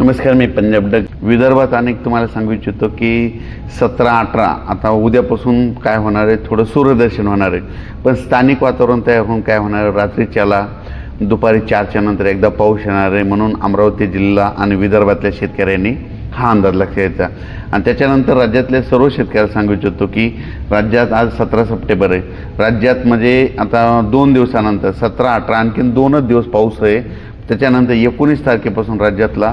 नमस्कार मी पंजाब डग. विदर्भात अनेक तुम्हाला सांगू इच्छितो की सतरा अठरा आता उद्यापासून काय होणार आहे? थोडं सूर्यदर्शन होणार आहे. पण स्थानिक वातावरण तयार होऊन काय होणार आहे? रात्रीच्याला दुपारी चारच्या नंतर एकदा पाऊस येणार आहे म्हणून अमरावती जिल्हा आणि विदर्भातल्या शेतकऱ्यांनी हा अंदाज लक्षात घ्यायचा आणि त्याच्यानंतर राज्यातल्या सर्व शेतकऱ्याला सांगू इच्छितो की राज्यात आज सतरा सप्टेंबर आहे. राज्यात म्हणजे आता दोन दिवसानंतर सतरा अठरा आणखीन दोनच दिवस पाऊस आहे. त्याच्यानंतर एकोणीस तारखेपासून राज्यातला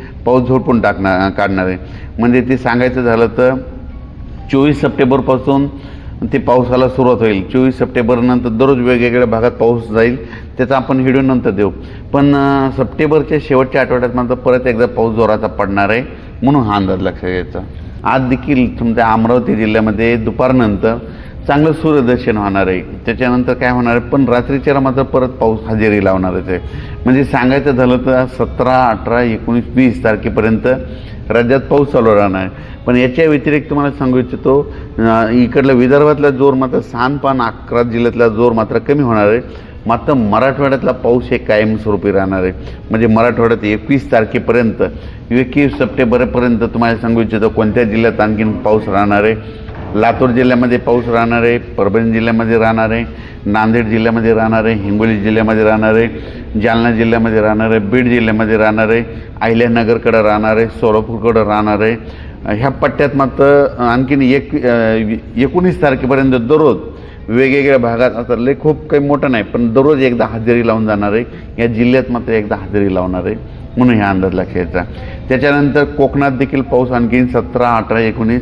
पाऊस झोडपून टाकणार काढणार आहे. म्हणजे ते सांगायचं झालं तर चोवीस सप्टेंबरपासून ते पावसाला सुरुवात होईल. चोवीस सप्टेंबरनंतर दररोज वेगवेगळ्या भागात पाऊस जाईल त्याचा आपण व्हिडिओ नंतर देऊ. पण सप्टेंबरच्या शेवटच्या आठवड्यात मात्र परत एकदा पाऊस जोराचा पडणार आहे म्हणून हा अंदाज लक्षात घ्यायचा. आज देखील तुमच्या अमरावती जिल्ह्यामध्ये दुपारनंतर चांगलं सूर्यदर्शन होणार आहे. त्याच्यानंतर काय होणार आहे? पण रात्रीच्याला मात्र परत पाऊस हजेरी लावणारच आहे. म्हणजे सांगायचं झालं तर सतरा अठरा एकोणीस वीस तारखेपर्यंत राज्यात पाऊस चालू राहणार आहे. पण याच्या व्यतिरिक्त तुम्हाला सांगू इच्छितो इकडल्या इकडला विदर्भातला जोर मात्र सहानपान अकरा जिल्ह्यातला जोर मात्र कमी होणार आहे. मात्र मराठवाड्यातला पाऊस हे कायमस्वरूपी राहणार आहे. म्हणजे मराठवाड्यात एकवीस तारखेपर्यंत एकवीस सप्टेंबरपर्यंत तुम्हाला सांगू इच्छितो कोणत्या जिल्ह्यात आणखीन पाऊस राहणार आहे. लातूर जिल्ह्यामध्ये पाऊस राहणार आहे परभणी जिल्ह्यामध्ये राहणार आहे नांदेड जिल्ह्यामध्ये राहणार आहे हिंगोली जिल्ह्यामध्ये राहणार आहे जालना जिल्ह्यामध्ये राहणार आहे बीड जिल्ह्यामध्ये राहणार आहे अहिल्यानगरकडं राहणार आहे सोलापूरकडं राहणार आहे. ह्या पट्ट्यात मात्र आणखीन एक एकोणीस तारखेपर्यंत दररोज वेगवेगळ्या भागात आता लय खूप काही मोठं नाही पण दररोज एकदा हजेरी लावून जाणार आहे. या जिल्ह्यात मात्र एकदा हजेरी लावणार आहे म्हणून ह्या अंदाज लक्षात त्याच्यानंतर कोकणात देखील पाऊस आणखीन सतरा अठरा एकोणीस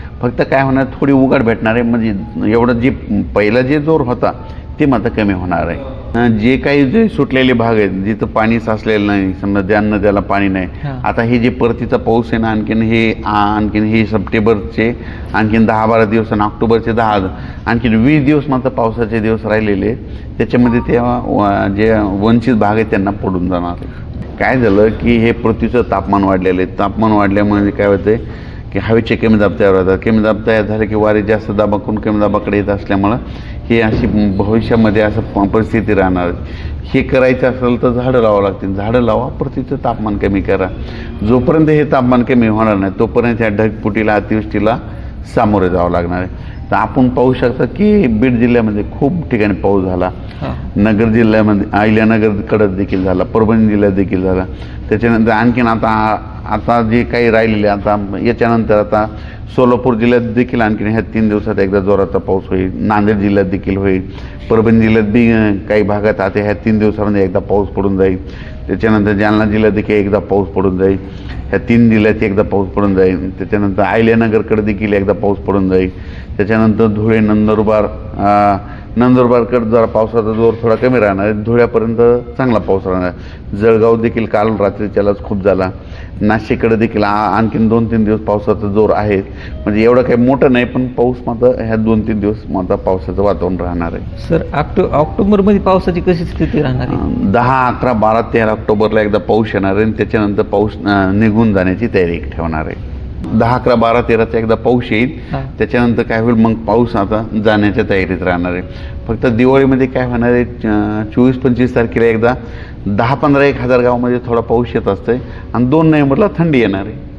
फक्त काय होणार थोडी उघड भेटणार आहे. म्हणजे एवढं जे पहिला जे जोर होता ते मात्र कमी होणार आहे. जे काही जे सुटलेले भाग आहेत जिथं पाणी साचलेलं नाही समजा ज्या नद्याला पाणी नाही. आता हे जे परतीचा पाऊस आहे ना आणखीन हे आणखीन हे सप्टेंबरचे आणखीन दहा बारा दिवस आणि ऑक्टोबरचे दहा आणखीन वीस दिवस मात्र पावसाचे दिवस राहिलेले. त्याच्यामध्ये ते जे वंचित भाग आहेत त्यांना पडून जाणार आहे काय झालं की हे पृथ्वीचं तापमान वाढलेलं आहे. तापमान वाढल्यामुळे काय होतं की हवेचे कमी दाब तयार होतात कमी दाब तयार झाले की वारे जास्त दाबाकडून कमी दाबाकडे येत असल्यामुळं हे अशी भविष्यामध्ये असं प- परिस्थिती राहणार. हे करायचं असेल तर झाडं लावावं लागतील. झाडं लावा पृथ्वीचं तापमान कमी करा. जोपर्यंत हे तापमान कमी होणार नाही तोपर्यंत ह्या ढगफुटीला अतिवृष्टीला सामोरे जावं लागणार आहे. तर आपण पाहू शकता की बीड जिल्ह्यामध्ये खूप ठिकाणी पाऊस झाला. नगर जिल्ह्यामध्ये अहिल्यानगरकडं देखील झाला परभणी जिल्ह्यात देखील झाला. त्याच्यानंतर आणखीन आता आता जे काही राहिलेले आता याच्यानंतर आता सोलापूर जिल्ह्यात देखील आणखीन ह्या तीन दिवसात एकदा जोराचा पाऊस होईल. नांदेड जिल्ह्यात देखील होईल. परभणी जिल्ह्यात बी काही भागात आता ह्या तीन दिवसामध्ये एकदा पाऊस पडून जाईल. त्याच्यानंतर जालना जिल्ह्यात देखील एकदा पाऊस पडून जाईल. ह्या तीन जिल्ह्यात एकदा पाऊस पडून जाईल. त्याच्यानंतर आयल्यानगरकडे देखील एकदा पाऊस पडून जाईल. त्याच्यानंतर धुळे नंदुरबार नंदुरबारकडे जरा पावसाचा जोर थोडा कमी राहणार आहे. धुळ्यापर्यंत चांगला पाऊस राहणार आहे. जळगाव देखील काल रात्रीच्यालाच खूप झाला. नाशिककडे देखील आणखीन दोन तीन दिवस पावसाचा जोर आहे. म्हणजे एवढं काही मोठं नाही पण पाऊस मात्र ह्या दोन तीन दिवस मात्र पावसाचं वातावरण राहणार आहे. सर ऑक्टो ऑक्टोबरमध्ये पावसाची कशी स्थिती राहणार आहे? दहा अकरा बारा तेरा ऑक्टोबरला एकदा पाऊस येणार आहे आणि त्याच्यानंतर पाऊस निघून जाण्याची तयारी ठेवणार आहे. दहा अकरा बारा तेराचा एकदा पाऊस येईल. त्याच्यानंतर काय होईल? मग पाऊस आता जाण्याच्या तयारीत राहणार आहे. फक्त दिवाळीमध्ये काय होणार आहे? चोवीस पंचवीस तारखेला एकदा दहा पंधरा एक हजार गावामध्ये थोडा पाऊस येत असतंय. आणि दोन नोव्हेंबरला थंडी येणार आहे.